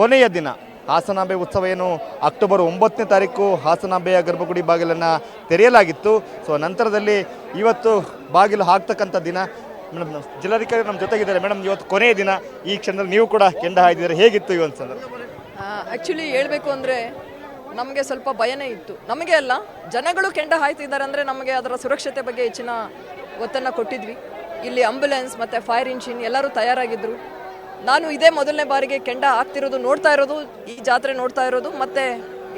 ಕೊನೆಯ ದಿನ ಹಾಸನಾಂಬೆ ಉತ್ಸವ ಏನು ಅಕ್ಟೋಬರ್ ಒಂಬತ್ತನೇ ತಾರೀಕು ಹಾಸನಾಂಬೆಯ ಗರ್ಭಗುಡಿ ಬಾಗಿಲನ್ನು ತೆರೆಯಲಾಗಿತ್ತು. ಸೊ ನಂತರದಲ್ಲಿ ಇವತ್ತು ಬಾಗಿಲು ಹಾಕ್ತಕ್ಕಂಥ ದಿನ ಮೇಡಮ್ ಜಿಲ್ಲಾಧಿಕಾರಿ ನಮ್ಮ ಜೊತೆಗಿದ್ದಾರೆ. ಮೇಡಮ್ ಇವತ್ತು ಕೊನೆಯ ದಿನ. ಈ ಕ್ಷಣದಲ್ಲಿ ನೀವು ಕೂಡ ಕೆಂಡ ಹಾಯ್ದಿದ್ದಾರೆ. ಹೇಗಿತ್ತು ಇವತ್ತು ಆ್ಯಕ್ಚುಲಿ ಹೇಳಬೇಕು ಅಂದರೆ ನಮಗೆ ಸ್ವಲ್ಪ ಭಯನೇ ಇತ್ತು. ನಮಗೆ ಅಲ್ಲ, ಜನಗಳು ಕೆಂಡ ಹಾಯ್ತಿದ್ದಾರೆ ಅಂದರೆ ನಮಗೆ ಅದರ ಸುರಕ್ಷತೆ ಬಗ್ಗೆ ಹೆಚ್ಚಿನ ಒತ್ತನ್ನು ಕೊಟ್ಟಿದ್ವಿ. ಇಲ್ಲಿ ಆಂಬ್ಯುಲೆನ್ಸ್ ಮತ್ತು ಫೈರ್ ಇಂಜಿನ್ ಎಲ್ಲರೂ ತಯಾರಾಗಿದ್ದರು ನಾನು ಇದೇ ಮೊದಲನೇ ಬಾರಿಗೆ ಕೆಂಡ ಹಾಕ್ತಿರೋದು, ನೋಡ್ತಾ ಇರೋದು, ಈ ಜಾತ್ರೆ ನೋಡ್ತಾ ಇರೋದು, ಮತ್ತೆ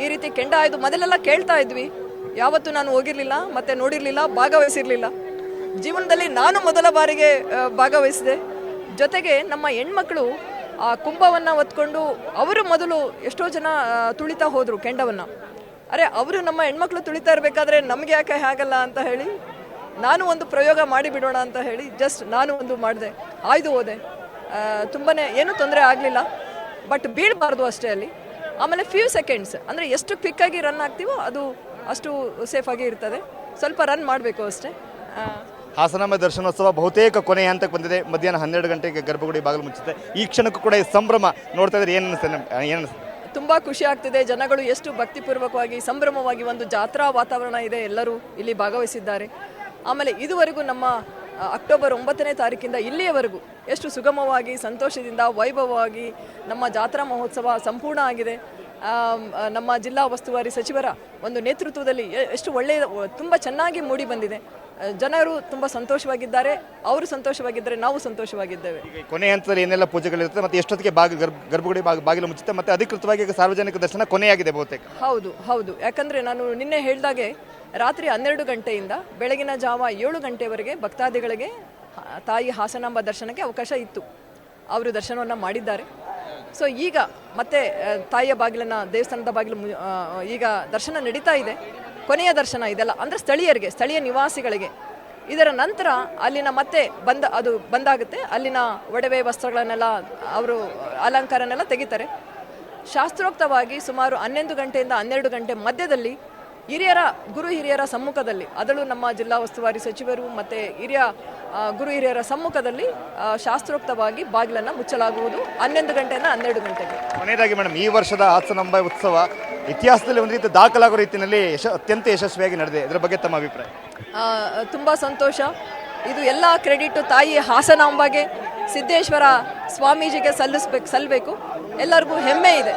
ಈ ರೀತಿ ಕೆಂಡ ಆಯ್ದು ಮೊದಲೆಲ್ಲ ಕೇಳ್ತಾ ಇದ್ವಿ. ಯಾವತ್ತೂ ನಾನು ಹೋಗಿರಲಿಲ್ಲ, ಮತ್ತೆ ನೋಡಿರಲಿಲ್ಲ, ಭಾಗವಹಿಸಿರ್ಲಿಲ್ಲ. ಜೀವನದಲ್ಲಿ ನಾನು ಮೊದಲ ಬಾರಿಗೆ ಭಾಗವಹಿಸಿದೆ. ಜೊತೆಗೆ ನಮ್ಮ ಹೆಣ್ಮಕ್ಳು, ಆ ಕುಂಭವನ್ನು ಹೊತ್ಕೊಂಡು ಅವರು ಮೊದಲು ಎಷ್ಟೋ ಜನ ತುಳಿತಾ ಹೋದರು ಕೆಂಡವನ್ನು. ಅರೆ, ಅವರು ನಮ್ಮ ಹೆಣ್ಮಕ್ಳು ತುಳಿತಾ ಇರಬೇಕಾದ್ರೆ ನಮಗೆ ಯಾಕೆ ಆಗಲ್ಲ ಅಂತ ಹೇಳಿ, ನಾನು ಒಂದು ಪ್ರಯೋಗ ಮಾಡಿಬಿಡೋಣ ಅಂತ ಹೇಳಿ ಜಸ್ಟ್ ನಾನು ಒಂದು ಮಾಡಿದೆ, ಆಯ್ದು ಹೋದೆ. ತುಂಬಾ ಏನೂ ತೊಂದರೆ ಆಗಲಿಲ್ಲ. ಬಟ್ ಬೀಳಬಾರ್ದು ಅಷ್ಟೇ ಅಲ್ಲಿ. ಆಮೇಲೆ ಫ್ಯೂ ಸೆಕೆಂಡ್ಸ್ ಅಂದರೆ ಎಷ್ಟು ಕ್ವಿಕ್ಕಾಗಿ ರನ್ ಆಗ್ತೀವೋ ಅದು ಅಷ್ಟು ಸೇಫಾಗಿ ಇರ್ತದೆ. ಸ್ವಲ್ಪ ರನ್ ಮಾಡಬೇಕು ಅಷ್ಟೇ. ಆ, ಹಾಸನಾಂಬೆ ದರ್ಶನೋತ್ಸವ ಬಹುತೇಕ ಕೊನೆಯ ಹಂತಕ್ಕೆ ಬಂದಿದೆ. ಮಧ್ಯಾಹ್ನ ಹನ್ನೆರಡು ಗಂಟೆಗೆ ಗರ್ಭಗುಡಿ ಬಾಗಿಲು ಮುಚ್ಚುತ್ತೆ ಈ ಕ್ಷಣಕ್ಕೂ ಕೂಡ ಈ ಸಂಭ್ರಮ ನೋಡ್ತಾ ಇದ್ರೆ ಏನು ಏನು ತುಂಬ ಖುಷಿ ಆಗ್ತಿದೆ. ಜನಗಳು ಎಷ್ಟು ಭಕ್ತಿಪೂರ್ವಕವಾಗಿ ಸಂಭ್ರಮವಾಗಿ ಒಂದು ಜಾತ್ರಾ ವಾತಾವರಣ ಇದೆ ಎಲ್ಲರೂ ಇಲ್ಲಿ ಭಾಗವಹಿಸಿದ್ದಾರೆ. ಆಮೇಲೆ ಇದುವರೆಗೂ ನಮ್ಮ ಅಕ್ಟೋಬರ್ ಒಂಬತ್ತನೇ ತಾರೀಕಿಂದ ಇಲ್ಲಿಯವರೆಗೂ ಎಷ್ಟು ಸುಗಮವಾಗಿ ಸಂತೋಷದಿಂದ ವೈಭವವಾಗಿ ನಮ್ಮ ಜಾತ್ರಾ ಮಹೋತ್ಸವ ಸಂಪೂರ್ಣ ಆಗಿದೆ. ನಮ್ಮ ಜಿಲ್ಲಾ ಉಸ್ತುವಾರಿ ಸಚಿವರ ಒಂದು ನೇತೃತ್ವದಲ್ಲಿ ಎಷ್ಟು ಒಳ್ಳೆಯ ತುಂಬ ಚೆನ್ನಾಗಿ ಮೂಡಿ ಬಂದಿದೆ. ಜನರು ತುಂಬ ಸಂತೋಷವಾಗಿದ್ದಾರೆ ಅವರು ಸಂತೋಷವಾಗಿದ್ದರೆ ನಾವು ಸಂತೋಷವಾಗಿದ್ದೇವೆ. ಕೊನೆ ಹಂತದಲ್ಲಿ ಏನೆಲ್ಲ ಪೂಜೆಗಳಿರುತ್ತೆ ಮತ್ತೆ ಎಷ್ಟೊತ್ತಿಗೆ ಬಾಗಿ ಗರ್ಭ ಗರ್ಭಗುಡಿ ಬಾಗಿ ಬಾಗಿಲು ಮುಚ್ಚುತ್ತೆ ಮತ್ತೆ ಅಧಿಕೃತವಾಗಿ ಸಾರ್ವಜನಿಕ ದರ್ಶನ ಕೊನೆಯಾಗಿದೆ ಬಹುತೇಕ. ಹೌದು ಹೌದು. ಯಾಕಂದರೆ ನಾನು ನಿನ್ನೆ ಹೇಳಿದಾಗೆ ರಾತ್ರಿ ಹನ್ನೆರಡು ಗಂಟೆಯಿಂದ ಬೆಳಗಿನ ಜಾವ ಏಳು ಗಂಟೆವರೆಗೆ ಭಕ್ತಾದಿಗಳಿಗೆ ತಾಯಿ ಹಾಸನಾಂಬ ದರ್ಶನಕ್ಕೆ ಅವಕಾಶ ಇತ್ತು. ಅವರು ದರ್ಶನವನ್ನು ಮಾಡಿದ್ದಾರೆ. ಸೊ ಈಗ ಮತ್ತೆ ತಾಯಿಯ ಬಾಗಿಲನ್ನು, ದೇವಸ್ಥಾನದ ಬಾಗಿಲು ಈಗ ದರ್ಶನ ನಡೀತಾ ಇದೆ. ಕೊನೆಯ ದರ್ಶನ ಇದೆಲ್ಲ ಅಂದರೆ ಸ್ಥಳೀಯರಿಗೆ, ಸ್ಥಳೀಯ ನಿವಾಸಿಗಳಿಗೆ. ಇದರ ನಂತರ ಅಲ್ಲಿನ ಮತ್ತೆ ಬಂದ, ಅದು ಬಂದಾಗುತ್ತೆ. ಅಲ್ಲಿನ ಒಡವೆ ವಸ್ತ್ರಗಳನ್ನೆಲ್ಲ ಅವರು ಅಲಂಕಾರನೆಲ್ಲ ತೆಗಿತಾರೆ. ಶಾಸ್ತ್ರೋಕ್ತವಾಗಿ ಸುಮಾರು ಹನ್ನೊಂದು ಗಂಟೆಯಿಂದ ಹನ್ನೆರಡು ಗಂಟೆ ಮಧ್ಯದಲ್ಲಿ ಹಿರಿಯರ ಗುರು ಹಿರಿಯರ ಸಮ್ಮುಖದಲ್ಲಿ ಅದರಲ್ಲೂ ನಮ್ಮ ಜಿಲ್ಲಾ ಉಸ್ತುವಾರಿ ಸಚಿವರು ಮತ್ತು ಹಿರಿಯ ಗುರು ಹಿರಿಯರ ಸಮ್ಮುಖದಲ್ಲಿ ಶಾಸ್ತ್ರೋಕ್ತವಾಗಿ ಬಾಗಿಲನ್ನು ಮುಚ್ಚಲಾಗುವುದು. ಹನ್ನೊಂದು ಗಂಟೆಯಿಂದ ಹನ್ನೆರಡು ಗಂಟೆಗೆ. ಕೊನೆಯದಾಗಿ ಮೇಡಮ್ ಈ ವರ್ಷದ ಹಾಸನಂಬ ಉತ್ಸವ ಇತಿಹಾಸದಲ್ಲಿ ಒಂದು ರೀತಿ ದಾಖಲಾಗುವ ರೀತಿಯಲ್ಲಿ ಯಶ ಅತ್ಯಂತ ಯಶಸ್ವಿಯಾಗಿ ನಡೆದಿದೆ. ಇದರ ಬಗ್ಗೆ ತಮ್ಮ ಅಭಿಪ್ರಾಯ? ತುಂಬ ಸಂತೋಷ. ಇದು ಎಲ್ಲ ಕ್ರೆಡಿಟು ತಾಯಿ ಹಾಸನಾಂಬಗೆ ಸಿದ್ದೇಶ್ವರ ಸ್ವಾಮೀಜಿಗೆ ಸಲ್ಲಿಸ್ಬೇಕು ಸಲ್ಲಬೇಕು ಎಲ್ಲರಿಗೂ ಹೆಮ್ಮೆ ಇದೆ.